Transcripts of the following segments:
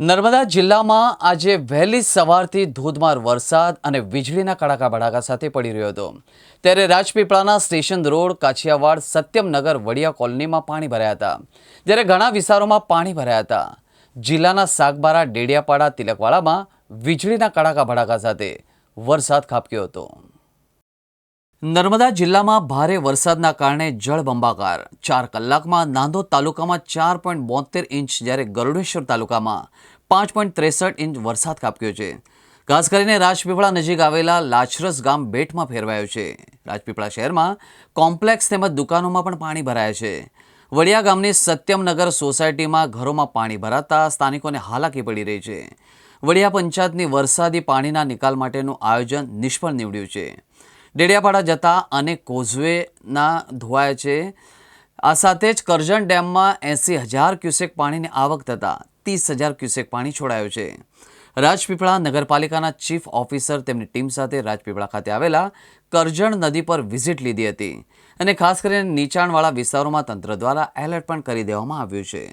નર્મદા જિલ્લામાં આજે વહેલી સવારથી ધોધમાર વરસાદ અને વીજળીના કડાકા ભડાકા સાથે પડી રહ્યો હતો. ત્યારે રાજપીપળાના સ્ટેશન રોડ કાછિયાવાડ સત્યમનગર, વડિયા કોલોનીમાં પાણી ભરાયા હતા. જ્યારે ઘણા વિસ્તારોમાં પાણી ભરાયા હતા. જિલ્લાના સાગબારા, ડેડિયાપાડા, તિલકવાડામાં વીજળીના કડાકા ભડાકા સાથે વરસાદ ખાબક્યો હતો. નર્મદા જિલ્લામાં ભારે વરસાદના કારણે જળબંબાકાર ચાર કલાકમાં નાંદોદ તાલુકામાં ચાર પોઈન્ટ બોતેર ઇંચ જ્યારે ગરુડેશ્વર તાલુકામાં પાંચ પોઈન્ટ ત્રેસઠ ઇંચ વરસાદ કાપ્યો છે. ખાસ કરીને રાજપીપળા નજીક આવેલા લાછરસ ગામ બેટમાં ફેરવાયો છે. રાજપીપળા શહેરમાં કોમ્પ્લેક્સ તેમજ દુકાનોમાં પણ પાણી ભરાયા છે. વડિયા ગામની સત્યમનગર સોસાયટીમાં ઘરોમાં પાણી ભરાતા સ્થાનિકોને હાલાકી પડી રહી છે. વડિયા પંચાયતની વરસાદી પાણીના નિકાલ માટેનું આયોજન નિષ્ફળ નીવડ્યું છે. ડેડિયાપાડા જતા અનેક કોઝવેના ધોવાયા છે. આ સાથે જ કરજણ ડેમમાં એંસી હજાર ક્યુસેક પાણીની આવક થતાં ત્રીસ હજાર ક્યુસેક પાણી છોડાયું છે. રાજપીપળા નગરપાલિકાના ચીફ ઓફિસર તેમની ટીમ સાથે રાજપીપળા ખાતે આવેલા કરજણ નદી પર વિઝિટ લીધી હતી અને ખાસ કરીને નીચાણવાળા વિસ્તારોમાં તંત્ર દ્વારા એલર્ટ પણ કરી દેવામાં આવ્યું છે.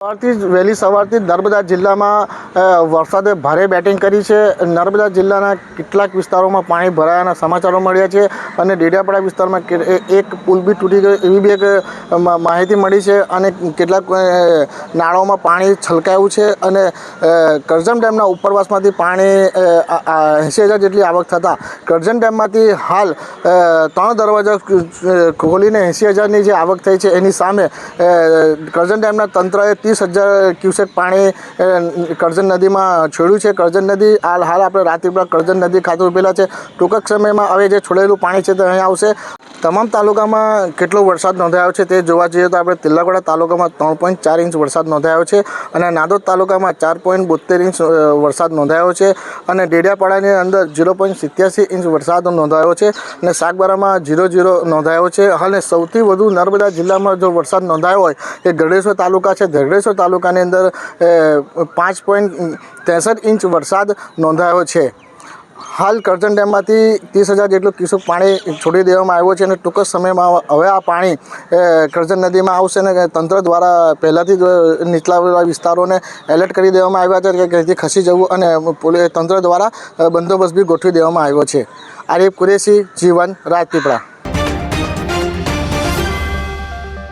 સવારથી વહેલી સવારથી નર્મદા જિલ્લામાં વરસાદે ભારે બેટિંગ કરી છે. નર્મદા જિલ્લાના કેટલાક વિસ્તારોમાં પાણી ભરાયાના સમાચારો મળ્યા છે અને ડેડિયાપાડા વિસ્તારમાં એક પુલ બી તૂટી ગયો એવી બી એક માહિતી મળી છે અને કેટલાક નાળાઓમાં પાણી છલકાયું છે અને કરજણ ડેમના ઉપરવાસમાંથી પાણી એંસી હજાર જેટલી આવક થતાં કરજણ ડેમમાંથી હાલ ત્રણ દરવાજા ખોલીને એંસી હજારની જે આવક થઈ છે એની સામે કરજણ ડેમના તંત્રએ ત્રીસ હજાર ક્યુસેક પાણી અ, કરજણ નદીમાં છોડ્યું છે. કરજણ નદી હાલ હાલ આપણે રાતીપુરા કરજણ નદી ખાતે ઉભેલા છે. ટૂંક સમયમાં હવે જે છોડેલું પાણી છે તે અહીં આવશે. તમામ તાલુકામાં કેટલો વરસાદ નોંધાયો છે તે જોવા જઈએ તો આપણે તિલ્લાવાડા તાલુકામાં ત્રણ પોઈન્ટ ચાર ઇંચ વરસાદ નોંધાયો છે અને નાદોદ તાલુકામાં ચાર પોઈન્ટ બોતેર ઇંચ વરસાદ નોંધાયો છે અને ડેડિયાપાડાની અંદર ઝીરો પોઈન્ટ સિત્યાસી ઇંચ વરસાદ નોંધાયો છે અને સાગબારામાં ઝીરો ઝીરો નોંધાયો છે. અને સૌથી વધુ નર્મદા જિલ્લામાં જો વરસાદ નોંધાયો હોય, એ ગઢેશ્વર તાલુકા છે. ગઢેશ્વર તાલુકાની અંદર પાંચ પોઈન્ટ ત્રેસઠ ઇંચ વરસાદ નોંધાયો છે. હાલ કરજણ ડેમમાંથી ત્રીસ હજાર જેટલું ક્યુસેક પાણી છોડી દેવામાં આવ્યું છે અને ટૂંક જ સમયમાં હવે આ પાણી કરજણ નદીમાં આવશે અને તંત્ર દ્વારા પહેલાંથી જ નીચલા વિસ્તારોને એલર્ટ કરી દેવામાં આવ્યા છે કે ત્યાંથી ખસી જવું અને પોલીસ તંત્ર દ્વારા બંદોબસ્ત બી ગોઠવી દેવામાં આવ્યો છે. આરિફ કુરેશી, જીવન રાજપીપળા